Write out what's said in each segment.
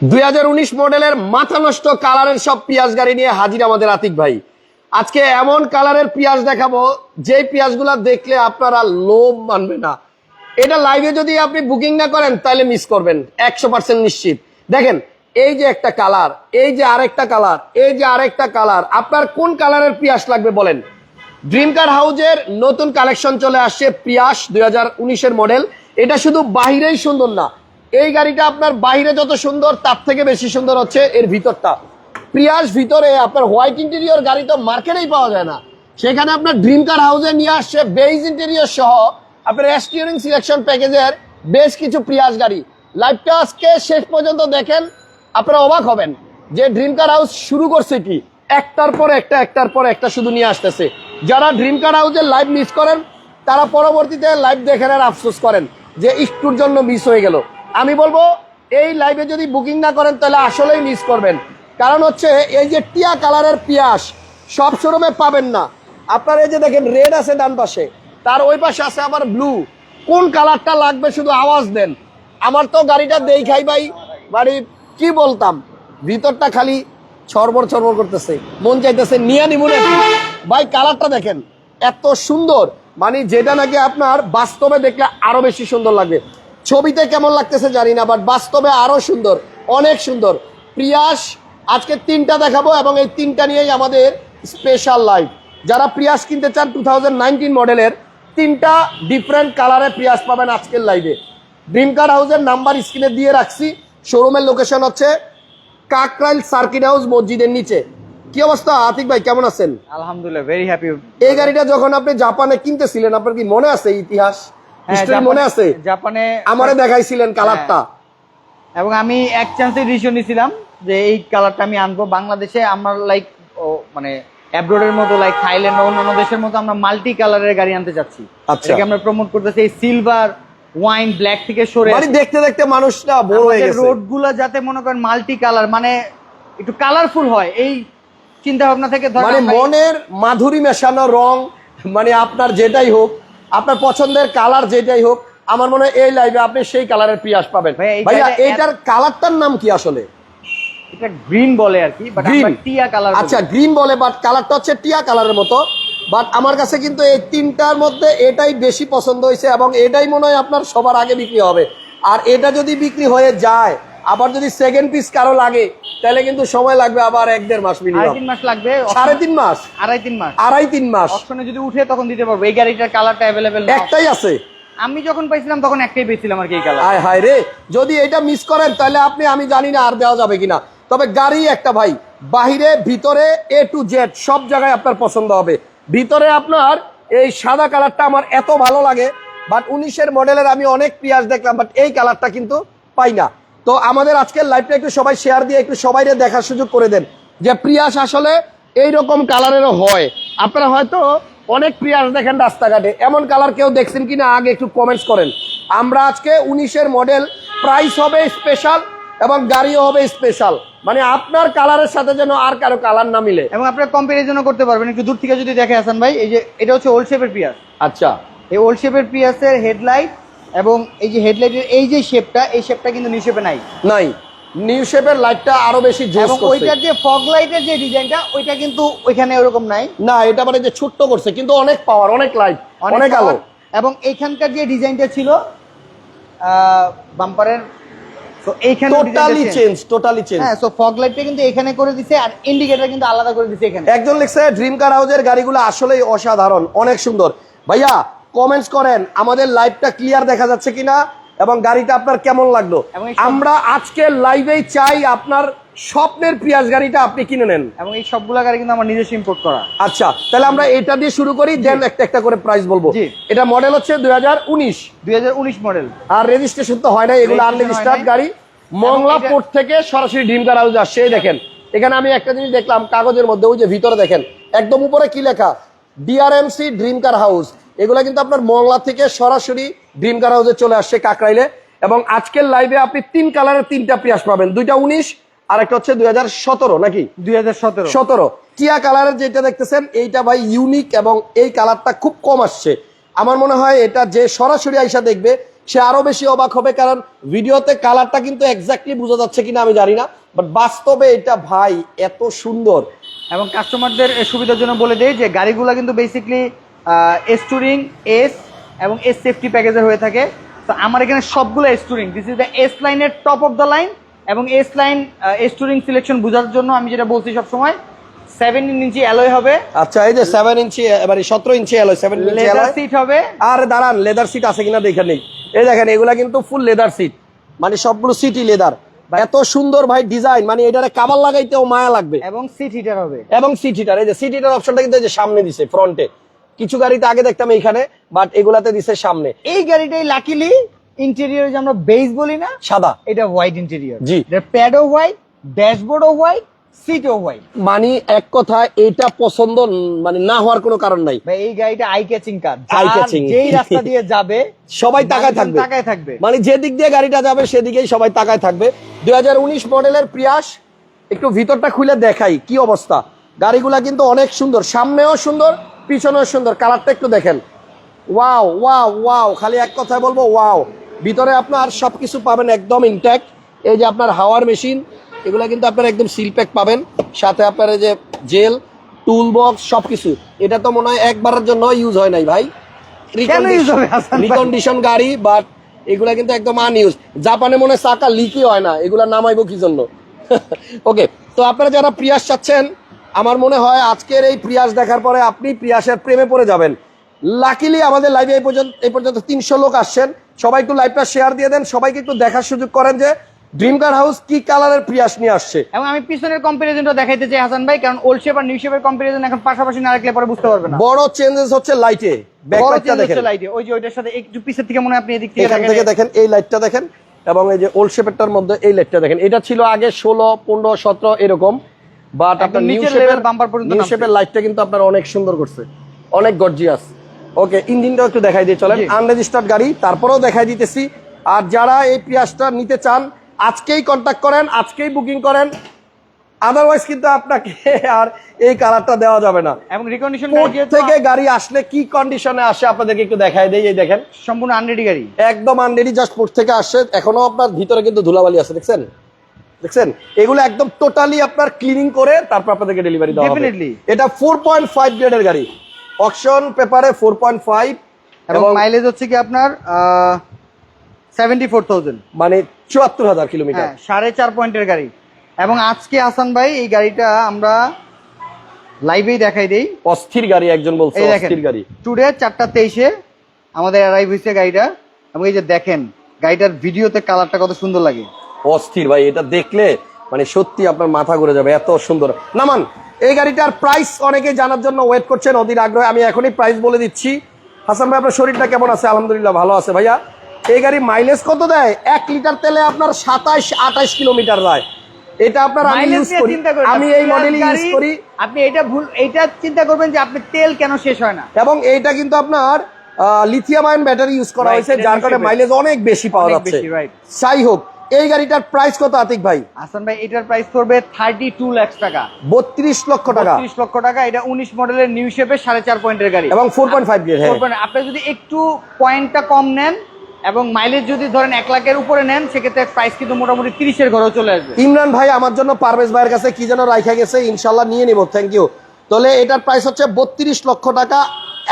দুই হাজার উনিশ মডেলের মাথা নষ্ট কালারের সব পিয়াজ গাড়ি নিয়ে হাজির আমাদের আতিক ভাই। আজকে এমন কালারের পিয়াজ দেখাবো যে পিয়াজগুলো দেখলে আপনারা লোভ মানবে না। এটা লাইভে যদি আপনি বুকিং না করেন, তাহলে মিস করবেন, একশো পার্সেন্ট নিশ্চিত। দেখেন, এই যে একটা কালার, এই যে আরেকটা কালার, এই যে আরেকটা কালার, আপনার কোন কালারের পিয়াস লাগবে বলেন? ড্রিম কার হাউজের নতুন কালেকশন চলে আসছে পিয়াস দুই হাজার মডেল এটা শুধু বাহিরেই সুন্দর না এই গাড়িটা আপনার বাইরে যত সুন্দর, তার থেকে বেশি সুন্দর হচ্ছে এর ভিতরটা। প্রিয়াস ভিতরে আপনার হোয়াইট ইন্টেরিয়র গাড়ি তো মার্কেটেই পাওয়া যায় না। সেখানে আপনার ড্রিম কার হাউসে নিয়ে আসছে বেইজ ইন্টেরিয়র সহ আপনার স্টিয়ারিং সিলেকশন প্যাকেজের বেশ কিছু প্রিয়াস গাড়ি। লাইভটা আজকে শেষ পর্যন্ত দেখেন, আপনারা অবাক হবেন যে ড্রিম কার হাউস শুরু করছে কি? একটার পর একটা, একটার পর একটা শুধু নিয়ে আসতেছে। যারা ড্রিম কার হাউসের লাইভ মিস করেন, তারা পরবর্তীতে লাইভ দেখেন আর আফসোস করেন যে একটুর জন্য মিস হয়ে গেল। আমি বলব, এই লাইভে যদি বুকিং না করেন, তাহলে আসলেই মিস করবেন। কারণ হচ্ছে, এই যে টিয়া কালারের পিয়াস, সব শোরুমে পাবেন না। আপনার এই যে দেখেন রেড আছে ডান পাশে। তার ওই পাশে আছে আবার ব্লু কোন কালারটা লাগবে শুধু আওয়াজ দেন। আমার তো গাড়িটা দেই খাই ভাই, বাড়ি কি বলতাম? ভিতরটা খালি ছড়বড় ছড়বড় করতেছে। মন চাইতেছে, নিয়ে নিব ভাই, কালারটা দেখেন, এত সুন্দর। মানে যেটা নাকি আপনার বাস্তবে দেখলে আরও বেশি সুন্দর লাগবে। ছবিতে কেমন লাগতেছে জানি না বাট বাস্তবে আরও সুন্দর অনেক সুন্দর। প্রিয়াস আজকে তিনটা দেখাবো এবং এই তিনটা নিয়েই আমাদের স্পেশাল লাইভ যারা প্রিয়াস কিনতে চান টু মডেলের তিনটা ডিফারেন্ট কালারে প্রিয়াস পাবেন আজকের লাইভে ড্রিম কার হাউসের নাম্বার স্ক্রিনে দিয়ে রাখছি শোরুমের লোকেশন হচ্ছে কাকরাইল সার্কিট হাউস মসজিদের নিচে। কি অবস্থা আতিক ভাই কেমন আছেন? আলহামদুলিল্লাহ ভেরি হ্যাপি এই গাড়িটা যখন আপনি জাপানে কিনতেছিলেন আপনার কি মনে আছে ইতিহাস? হিস্ট্রি মনে আছে? জাপানে আমারে দেখাইছিলেন কালারটা। এবং আমি এক চান্সে ডিসিশন নিয়েছিলাম যে এই কালারটা আমি আনব। বাংলাদেশে আমরা লাইক মানে অ্যাব্রোডের মতো লাইক থাইল্যান্ড বা অন্যান্য দেশের মতো আমরা মাল্টি কালারের গাড়ি আনতে চাচ্ছি। আচ্ছা। আমরা প্রমোট করতেছি এই সিলভার ওয়াইন ব্ল্যাক থেকে সরে মানে দেখতে দেখতে মানুষটা বড় হয়ে গেছে। রোডগুলা যাতে মনে করেন মাল্টি কালার মানে একটু কালারফুল হয়। এই চিন্তা ভাবনা থেকে মানে মনের মাধুরী মেশানো রং মানে আপনার যেটাই হোক আপনার পছন্দের কালার যেটাই হোক আমার মনে হয় এই লাইভে আপনি সেই কালারের পিয়াস পাবেন। ভাইয়া, এই এইটার কালারটার নাম কি আসলে? এটা গ্রিন বলে আর কি বাট টিয়া কালার আচ্ছা গ্রিন বলে বাট কালারটা হচ্ছে টিয়া কালারের মতো। বাট আমার কাছে কিন্তু এই তিনটার মধ্যে এটাই বেশি পছন্দ হয়েছে এবং এটাই মনে হয় আপনার সবার আগে বিক্রি হবে। আর এটা যদি বিক্রি হয়ে যায় আবার যদি সেকেন্ড পিস কারও লাগে তাহলে কিন্তু সময় লাগবে আবার এক দেড় মাস মিনিমাম তিন মাস লাগবে। সাড়ে তিন মাস? আড়াই তিন মাস। আড়াই তিন মাস। অপশনে যদি উঠে তখন দিতে পারব। এই গাড়িটার কালারটা অ্যাভেলেবেল একটাই আছে। আমি যখন পাইছিলাম তখন একটাই পেয়েছিলাম আর কি এই কালার হায় হায় রে। যদি এটা মিস করেন তাহলে আপনি আমি জানি না আর দেওয়া যাবে কিনা। তবে গাড়ি একটা ভাই বাহিরে ভিতরে এ টু জেড সব জায়গায় আপনার পছন্দ হবে। ভিতরে আপনার এই সাদা কালারটা আমার এত ভালো লাগে বাট উনিশের মডেলের আমি অনেক পিয়াজ দেখলাম বাট এই কালারটা কিন্তু পাই না। তো আমাদের আজকের লাইভটা একটু সবাই শেয়ার দিয়ে একটু সবাইরে দেখার সুযোগ করে দেন যে প্রিয়াস আসলে এই রকম কালারেরও হয়। আপনারা হয়তো অনেক প্রিয়াস দেখেন রাস্তাঘাটে। এমন কালার কেউ দেখছেন কিনা আগে একটু কমেন্টস করেন। আমরা আজকে উনিশের মডেল প্রাইস হবে স্পেশাল এবং গাড়িও হবে স্পেশাল মানে আপনার কালারের সাথে যেন আর কারও কালার না মিলে। এবং আপনারা কম্পারিজনও করতে পারবেন। একটু দূর থেকে যদি দেখে আসেন ভাই এই যে এটা হচ্ছে ওল্ড শেপের পিয়াস আচ্ছা। এই ওল্ড শেপের পিয়াসের হেডলাইট এবং এই যে হেডলাইটের এই যে শেপটা এই শেপটা কিন্তু নিউ শেপে নাই। নাই। নিউ শেপের লাইটটা আরও বেশি জোস এবং করছে। ওইটার যে ফগ লাইটের যে ডিজাইনটা ওইটা কিন্তু ওইখানে ওরকম নাই। না এটা মানে যে ছোট্ট করছে কিন্তু অনেক পাওয়ার অনেক লাইট অনেক আলো। এবং এইখানকার যে ডিজাইনটা ছিল বাম্পারের তো এইখানে টোটালি চেঞ্জ টোটালি চেঞ্জ হ্যাঁ সো ফগ লাইটটা কিন্তু এখানে করে দিছে আর ইন্ডিকেটর কিন্তু আলাদা করে দিছে এখানে। একজন লিখছে ড্রিম কার হাউজের গাড়িগুলো আসলেই অসাধারণ অনেক সুন্দর। ভাইয়া কমেন্টস করেন আমাদের লাইভটা ক্লিয়ার দেখা যাচ্ছে কিনা এবং গাড়িটা আপনার কেমন লাগল? আমরা আজকে লাইভেই চাই আপনার স্বপ্নের পিয়াজ গাড়িটা আপনি কিনে নেন। এবং এই সবগুলা গাড়ি কিন্তু আমার নিজস্ব ইম্পোর্ট করা। আচ্ছা তাহলে আমরা এটা দিয়ে শুরু করি দেন একটা একটা করে প্রাইস বলব। এটা মডেল হচ্ছে দুই হাজার উনিশ। দুই মডেল আর রেজিস্ট্রেশন তো হয় না এগুলো আনরেজিস্টার্ড গাড়ি। মংলা এটা- পোর্ট থেকে সরাসরি ড্রিম কার হাউস আসছে দেখেন। এখানে আমি একটা জিনিস দেখলাম কাগজের মধ্যে ওই যে ভিতরে দেখেন। একদম উপরে কি লেখা? ডিআরএমসি ড্রিম কার হাউস এগুলো কিন্তু আপনার মংলা থেকে সরাসরি ড্রিম কার হাউসে চলে আসছে কাকরাইলে। এবং আজকের লাইভে আপনি তিন কালারের তিনটা পিয়াস পাবেন। দুইটা উনিশ আর একটা হচ্ছে দুই হাজার সতেরো নাকি? দুই হাজার সতেরো। সতেরো। টিয়া কালারের যেটা দেখতেছেন এইটা ভাই ইউনিক এবং এই কালারটা খুব কম আসছে। আমার মনে হয় এটা যে সরাসরি আইসা দেখবে সে আরও বেশি অবাক হবে কারণ ভিডিওতে কালারটা কিন্তু এক্স্যাক্টলি বোঝা যাচ্ছে কিনা আমি জানি না। বাট বাস্তবে এটা ভাই এত সুন্দর। এবং কাস্টমারদের সুবিধার জন্য বলে দেই যে গাড়িগুলো কিন্তু বেসিকলি এস টুরিং এস এবং এস সেফটি প্যাকেজের হয়ে থাকে। তো আমার এখানে সবগুলো S touring this is the S লাইনের টপ অফ দ্য লাইন এবং S line S touring selection বোঝার জন্য আমি যেটা বলছি সবসময় সেভেন্টিন ইঞ্চি অ্যালয় হবে। আচ্ছা এই যে সেভেন ইঞ্চি এবারে সতেরো ইঞ্চি এলো সেভেন লেদার সিট হবে। আর দাঁড়ান লেদার সিট আছে কিনা দেখে নেই। এই দেখেন এগুলা কিন্তু ফুল লেদার সিট মানে সবগুলো সিটই লেদার এত সুন্দর ভাই ডিজাইন মানে এটারে কাবার লাগাইতেও মায়া লাগবে। এবং সিট হিটার হবে। এবং সিট হিটার এই যে সিট হিটার অপশনটা কিন্তু এই যে সামনে দিছে ফ্রন্টে কিছু গাড়িতে আগে দেখতাম এইখানে বাট এগুলাতে দিছে সামনে। এই গাড়িটাই লাকিলি ইন্টেরিয়র যে আমরা বেস বলি না সাদা। এটা হোয়াইট ইন্টেরিয়র জি। প্যাডও হোয়াইট ড্যাশবোর্ডও হোয়াইট সিটও হোয়াইট মানে এক কথা এটা পছন্দ মানে না হওয়ার কোনো কারণ নাই। এই গাড়িটা eye catching car Eye catching। যেই রাস্তা দিয়ে যাবে সবাই তাকায় থাকবে। তাকায় থাকবে। মানে যে দিক দিয়ে গাড়িটা যাবে সেদিকেই সবাই তাকায় থাকবে। দুই মডেলের প্রিয়াস একটু ভিতরটা খুলে দেখাই কি অবস্থা। গাড়িগুলা কিন্তু অনেক সুন্দর সামনেও সুন্দর পিছনেও সুন্দর কালারটা একটু দেখেন। ওয়াও ওয়াও ওয়াও খালি এক কথায় বলব ওয়াও। ভিতরে আপনার সবকিছু পাবেন একদম ইনট্যাক্ট এই যে আপনার হাওয়ার মেশিন এগুলা কিন্তু আপনার একদম সিল প্যাক পাবেন। সাথে আপনার যে জেল টুল বক্স সবকিছু। এটা তো মনে হয় একবারের জন্য ইউজ হয় নাই ভাই? রিকন্ডিশন গাড়ি বাট এগুলা কিন্তু একদম আনইউজ জাপানে মনে হয় চাকা লিকই হয় না। এগুলা নামাইবো কি জন্য? ওকে তো আপনারা যারা প্রিয়াস চাচ্ছেন আমার মনে হয় আজকের এই প্রিয়াস দেখার পরে আপনি প্রিয়াসের প্রেমে পড়ে যাবেন। লাকিলি আমাদের লাইভে এই পর্যন্ত এই পর্যন্ত তিনশো লোক আসছেন। সবাই একটু লাইভটা শেয়ার দিয়ে দেন। সবাইকে একটু দেখার সুযোগ করেন যে ড্রিম কার হাউস কি কালারের প্রিয়াস নিয়ে আসছে। এবং আমি পিছনের কম্পারিজনটা দেখাইতে চাই হাসান ভাই কারণ ওল্ড শেপ আর নিউ শেপের কম্পারিজন এখন পাশাপাশি না রাখলে পরে বুঝতে পারবে না। বড় চেঞ্জেস হচ্ছে লাইটে ব্যাকলাইটটা দেখেন। লাইটে ওই যে ওইটার সাথে একটু পিছের থেকে মনে আপনি এদিক থেকে এখান থেকে দেখেন দেখেন এই লাইটটা দেখেন। এবং এই যে ওল্ড শেপেরটার মধ্যে এই লাইটটা দেখেন। এটা ছিল আগে ষোলো পনেরো সতেরো এরকম। বাট আপনার নিউ শেপের bumper পর্যন্ত নিউ শেপের লাইটটা কিন্তু আপনার অনেক সুন্দর করছে। অনেক গর্জিয়াস ওকে ইঞ্জিনটাও একটু দেখাই দিয়ে চলেন। আনরেজিস্টার্ড গাড়ি তারপরেও দেখাই দিতেছি। আর যারা এই পিয়াসটা নিতে চান আজকেই কন্ট্যাক্ট করেন আজকেই বুকিং করেন। আদারওয়াইজ কিন্তু আপনাকে আর এই কালারটা দেওয়া যাবে না। এবং রিকন্ডিশন থেকে গাড়ি আসলে কি কন্ডিশনে আসে আপনাদেরকে একটু দেখাই দেই এই দেখেন। সম্পূর্ণ আনরেডি গাড়ি। একদম আনরেডি জাস্ট পোর্ট থেকে আসছে এখনও আপনার ভিতরে কিন্তু ধুলাবালি আছে দেখছেন? দেখছেন? এগুলো একদম টোটালি আপনার ক্লিনিং করে তারপর আপনাদেরকে ডেলিভারি দেওয়া হবে। এটা ফোর পয়েন্ট ফাইভ গ্রেডের গাড়ি। অকশন পেপারে ফোর পয়েন্ট ফাইভ এবং এবং মাইলেজ হচ্ছে কি আপনার সেভেন্টি ফোর থাউজেন্ড মানে চুয়াত্তর হাজার কিলোমিটার হ্যাঁ সাড়ে চার পয়েন্টের গাড়ি। এবং আজকে হাসান ভাই এই গাড়িটা আমরা লাইভেই দেখাই দেই। অস্থির গাড়ি একজন বলছে অস্থির গাড়ি। টুডে চারটা তেইশে আমাদের অ্যারাইভ হয়েছে গাড়িটা। এবং এই যে দেখেন গাড়িটার ভিডিওতে কালারটা কত সুন্দর লাগে। অস্থির ভাই এটা দেখলে মানে সত্যি আপনার মাথা ঘুরে যাবে এত সুন্দর। নামান এই গাড়িটার প্রাইস অনেকে জানার জন্য ওয়েট করছেন অধীর আগ্রহে আমি এখনই প্রাইস বলে দিচ্ছি। হাসান ভাই আপনার শরীরটা কেমন আছে? আলহামদুলিল্লাহ ভালো আছে ভাইয়া। এই গাড়ি মাইলেজ কত দেয়? এক লিটার তেলে আপনার সাতাইশ আঠাইশ কিলোমিটার দেয় এটা আপনার আমি ইউজ করি। আমি এই মডেল ইউজ করি। আপনি এটা ভুল এইটা চিন্তা করবেন যে আপনি তেল কেন শেষ হয় না। এবং এইটা কিন্তু আপনার লিথিয়াম আয়ন ব্যাটারি ইউজ করা হয়েছে যার কারণে মাইলেজ অনেক বেশি পাওয়া যাচ্ছে। যাই হোক এই গাড়িটার প্রাইস কত আতিক ভাই? হাসান ভাই এটার প্রাইস পড়বে থার্টি টু লাখ টাকা। বত্রিশ লক্ষ টাকা। তিরিশ লক্ষ টাকা এটা উনিশ মডেলের নিউ শেপের সাড়ে চার পয়েন্টের গাড়ি। এবং ফোর পয়েন্ট ফাইভ গ্রেড 4.5 আপনি যদি একটু পয়েন্টটা কম নেন এবং মাইলেজ যদি ধরেন এক লাখের উপরে নেন সেক্ষেত্রে প্রাইস কিন্তু মোটামুটি তিরিশের ঘরেও চলে আসবে। ইমরান ভাই আমার জন্য পারভেজ ভাইয়ের কাছে কি যেন রাইখা গেছে ইনশাল্লাহ নিয়ে নিব থ্যাংক ইউ তাহলে এটার প্রাইস হচ্ছে বত্রিশ লক্ষ টাকা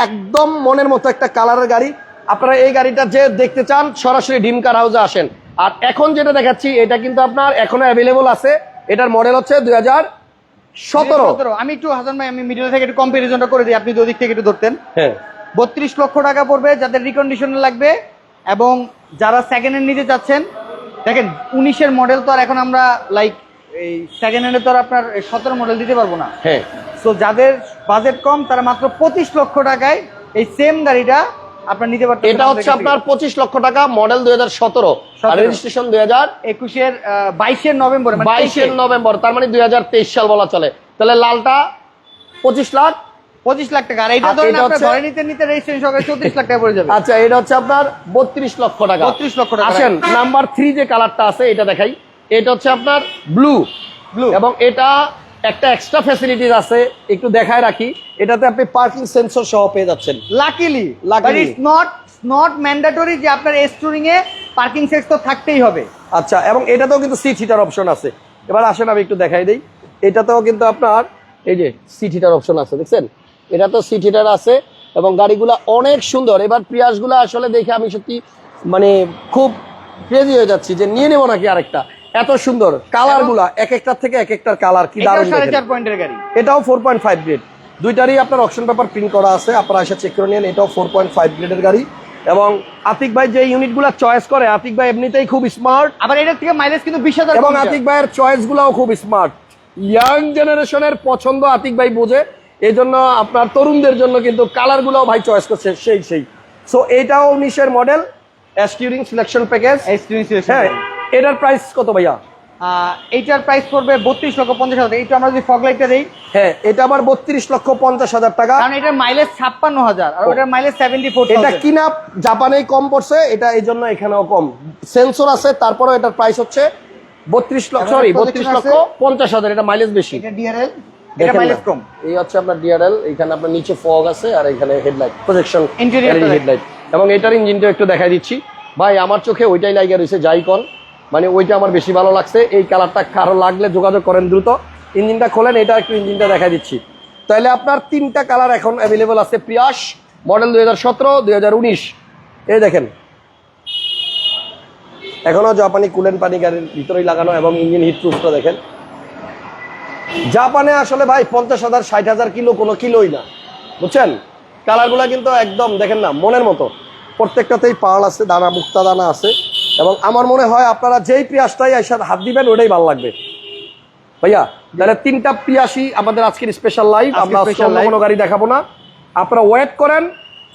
একদম মনের মতো একটা কালারের গাড়ি। আপনারা এই গাড়িটা যে দেখতে চান সরাসরি ডিম কার হাউসে আসেন। আর এখন যেটা দেখাচ্ছি এটা কিন্তু আপনার এখনও অ্যাভেলেবল আছে। এটার মডেল হচ্ছে দুই হাজার সতেরো। 17 আমি একটু হাসান ভাই আমি মিডিল থেকে একটু কম্পারিজনটা করে দিই আপনি যদি ওদিক থেকে একটু ধরতেন। হ্যাঁ। বত্রিশ লক্ষ টাকা পড়বে যাদের রিকন্ডিশন লাগবে এবং যারা সেকেন্ড হ্যান্ড নিতে চাচ্ছেন দেখেন উনিশের মডেল তো আর এখন আমরা লাইক এই সেকেন্ড হ্যান্ডে তো আর আপনার সতেরো মডেল দিতে পারব না। হ্যাঁ। সো যাদের বাজেট কম তারা মাত্র পঁচিশ লক্ষ টাকায় এই সেম গাড়িটা আপনার নিতে পারতেন এটা হচ্ছে আপনার পঁচিশ লক্ষ টাকা মডেল দুই হাজার সতেরো। আর রেজিস্ট্রেশন দুই হাজার একুশের বাইশের নভেম্বর মানে বাইশের নভেম্বর তার মানে দুই হাজার তেইশ সাল বলা চলে। তাহলে লালটা পঁচিশ লাখ? পঁচিশ লাখ টাকা। আর এটা আর ধরেন ধরে নিতে নিতে রেজিস্ট্রেশন সহকারে চৌত্রিশ লাখ টাকা পড়ে যাবে। আচ্ছা এটা হচ্ছে আপনার বত্রিশ লক্ষ টাকা। 32 লক্ষ টাকা। আসেন নাম্বার থ্রি যে কালারটা আছে এটা দেখাই। এটা হচ্ছে আপনার ব্লু Blue। এবং এটা একটা এক্সট্রা ফ্যাসিলিটিস আছে একটু দেখায় রাখি। এটাতে আপনি পার্কিং সেন্সর সহ পেয়ে যাচ্ছেন। Luckily but Luckily। It's not not mandatory যে আপনার এস টুরিং এ পার্কিং সেক্স তো থাকতেই হবে। আচ্ছা এবং এটাতেও কিন্তু সিট হিটার অপশন আছে। এবার আসেন আমি একটু দেখাই দিই। এটাতেও কিন্তু আপনার এই যে সিট হিটার অপশন আছে দেখছেন? এটা তো সিট হিটার আছে এবং গাড়িগুলা অনেক সুন্দর। এবার প্রিয়াসগুলো আসলে দেখে আমি সত্যি মানে খুব ক্রেজি হয়ে যাচ্ছি যে নিয়ে নেব নাকি আরেকটা। এত সুন্দর কালারগুলা এক একটার থেকে এক একটার কালার কি এটাও দারুণ এটাও ফোর পয়েন্ট ফাইভ গ্রেড দুইটারই আপনার অপশন পেপার প্রিন্ট করা আছে আপনারা এসে চেক করে নিন এটাও ফোর পয়েন্ট ফাইভ গ্রেডের গাড়ি। এবং আতিক ভাই যে ইউনিট ইউনিটগুলো চয়েস করে আতিক ভাই এমনিতেই খুব স্মার্ট আবার এটার থেকে মাইলেজ কিন্তু বিশ হাজার এবং আতিক ভাইয়ের চয়েস গুলাও খুব স্মার্ট ইয়াং জেনারেশনের পছন্দ আতিক ভাই বোঝে এই জন্য আপনার তরুণদের জন্য কিন্তু কালার গুলাও ভাই চয়েস করছে সেই সেই। সো এটাও উনিশের মডেল অ্যাস্টিউরিং সিলেকশন প্যাকেজ হ্যাঁ এটার প্রাইস কত ভাইয়া? এইটার প্রাইস পড়বে বত্রিশ লক্ষ পঞ্চাশ হাজার। এইটা আমরা যদি ফগ লাইটটা দিই। হ্যাঁ এটা আবার বত্রিশ লক্ষ পঞ্চাশ হাজার টাকা। কারণ এটার মাইলেজ ছাপ্পান্ন হাজার আর ওটার মাইলেজ সেভেন্টি ফোর এটা কিনা জাপানেই কম পড়ছে এটা এই জন্য এখানেও কম। সেন্সর আছে তারপরে এটার প্রাইস হচ্ছে বত্রিশ লক্ষ সরি বত্রিশ লক্ষ পঞ্চাশ হাজার এটা মাইলেজ বেশি। এটা ডিআরএল এটা মাইলেজ কম। এই হচ্ছে আপনার ডিআরএল এখানে আপনার নিচে ফগ আছে আর এখানে হেডলাইট প্রজেকশন হেডলাইট এবং এটার ইঞ্জিনটা একটু দেখাই দিচ্ছি। ভাই আমার চোখে ওইটাই লাগে রয়েছে যাই কর মানে ওইটা আমার বেশি ভালো লাগছে। এই কালারটা কারও লাগলে যোগাযোগ করেন দ্রুত। ইঞ্জিনটা খোলেন, এটা একটু ইঞ্জিনটা দেখা দিচ্ছি। তাহলে আপনার তিনটা কালার এখন অ্যাভেলেবল আছে প্রিয়াস মডেল দুই হাজার সতেরো হাজার উনিশ। এই দেখেন। এখনও জাপানি কুলেন পানি গাড়ির ভিতরেই লাগানো এবং ইঞ্জিন হিট প্রুফটা দেখেন। জাপানে আসলে ভাই পঞ্চাশ হাজার, ষাট হাজার কিলো কোনো কিলোই না। বুঝছেন? কালারগুলো কিন্তু একদম দেখেন না, মনের মতো। প্রত্যেকটাতেই পাল আছে, দানা, মুক্তা দানা আছে। এবং আমার মনে হয় আপনারা যেই পিয়াসটাই এসার হাত দিবেন ওটাই ভালো লাগবে। ভাইয়া তাহলে তিনটা পিয়াসি আমাদের আজকের স্পেশাল লাইভ আপনার আমরা কোনো গাড়ি দেখাবো না। আপনারা ওয়েট করেন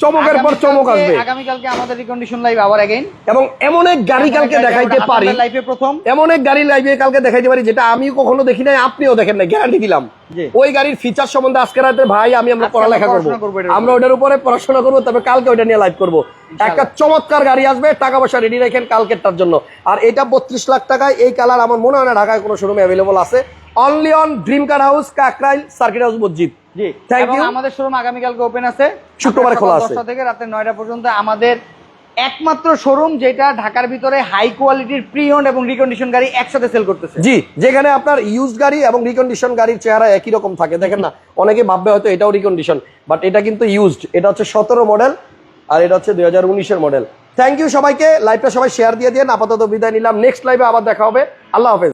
চমকের পর চমক আসবে। আগামীকালকে আমাদের রিকন্ডিশন লাইভ আবার অ্যাগেইন এবং এমন এক গাড়ি কালকে দেখাইতে পারি। লাইফে প্রথম। এমন এক গাড়ি লাইভে কালকে দেখাইতে পারি যেটা আমি কখনো দেখি নাই আপনিও দেখেন নাই গ্যারান্টি দিলাম। ওই গাড়ির ফিচার সম্বন্ধে আজকে রাতে ভাই আমি আমরা পড়ালেখা করব। আমরা ওটার উপরে পড়াশোনা করব তবে কালকে ওটা নিয়ে লাইভ করব। একটা চমৎকার গাড়ি আসবে টাকা পয়সা রেডি রাখেন কালকেরটার জন্য। আর এটা বত্রিশ লাখ টাকায় এই কালার আমার মনে হয় না ঢাকায় কোনো শোরুমে অ্যাভেলেবল আছে। Only on dream car house Kakrail circuit house মসজিদ জি. আমাদের শোরুম আগামীকালকে ওপেন আছে। শুক্রবারে খোলা আছে। দশটা থেকে রাতে নয়টা পর্যন্ত আমাদের একমাত্র শোরুম যেটা ঢাকার ভিতরে হাই কোয়ালিটির প্রি ওন্ড এবং রিকন্ডিশন গাড়ি একসাথে সেল করতেছে। জি যেখানে আপনার ইউজ গাড়ি এবং রিকন্ডিশন গাড়ির চেহারা একই রকম থাকে। দেখেন না অনেকে ভাববে হয়তো এটাও রিকন্ডিশন বাট এটা কিন্তু ইউজড এটা হচ্ছে সতেরো মডেল আর এটা হচ্ছে দুই হাজার উনিশের মডেল থ্যাংক ইউ সবাইকে। লাইভটা সবাই শেয়ার দিয়ে দিন আপাতত বিদায় নিলাম। নেক্সট লাইভে আবার দেখা হবে। আল্লাহ হাফেজ।